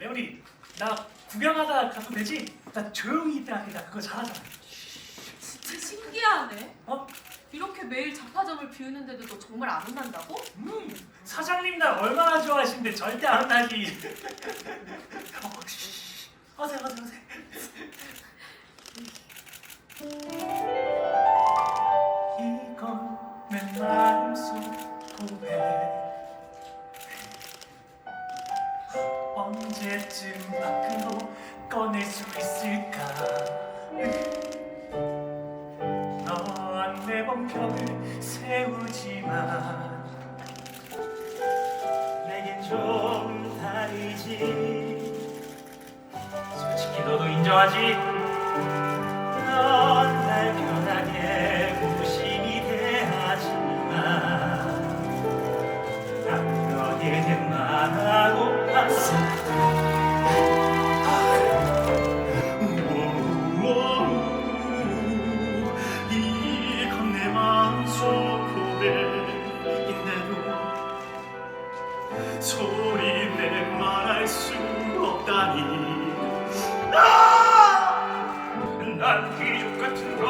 레오니 나 구경하다 가도 되지? 나 조용히 있다 나 그거 잘하잖아 진짜 신기하네. 어? 이렇게 매일 잡화점을 비우는데도 너 정말 안 혼난다고? 음 사장님 나 얼마나 좋아하시는데 절대 안 나지 어, 쉬. 어서 어서 어서 이건 내 마음속 고백 언제쯤 밖으로 꺼낼 수 있을까 넌 매번 벽을 세우지만 내겐 좀 다르지 솔직히 너도 인정하지? 넌날 편하게 무심히 대하지만 난 너에게 말하고 봤어 이건 내 마음속 고백인데도 소리 내 말할 수 없다니 아! 난 귀족 같은 건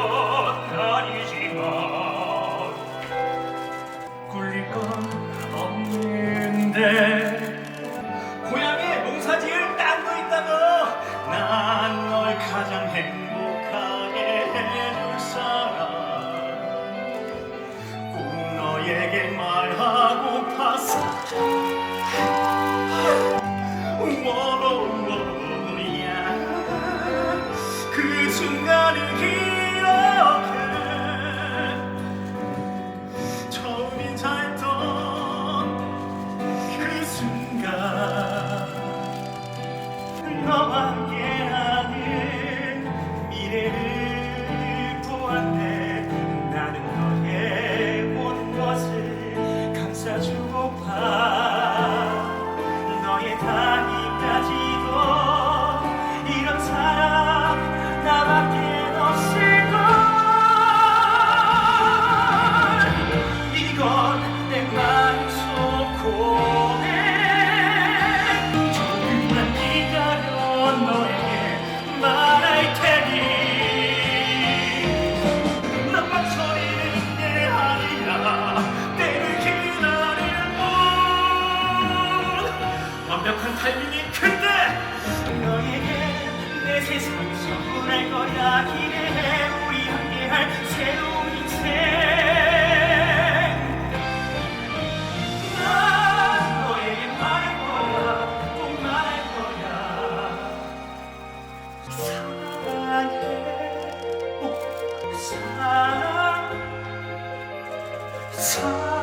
아니지만 굴릴 건 없는데 너에 타이밍이 큰데 너에게 내 세상 선물할 거야. 기대해 우리 함께할 새로운 인생. 난 너에게 말할 거야. 꼭 말할 거야. 사랑해. 오, 사랑. 사랑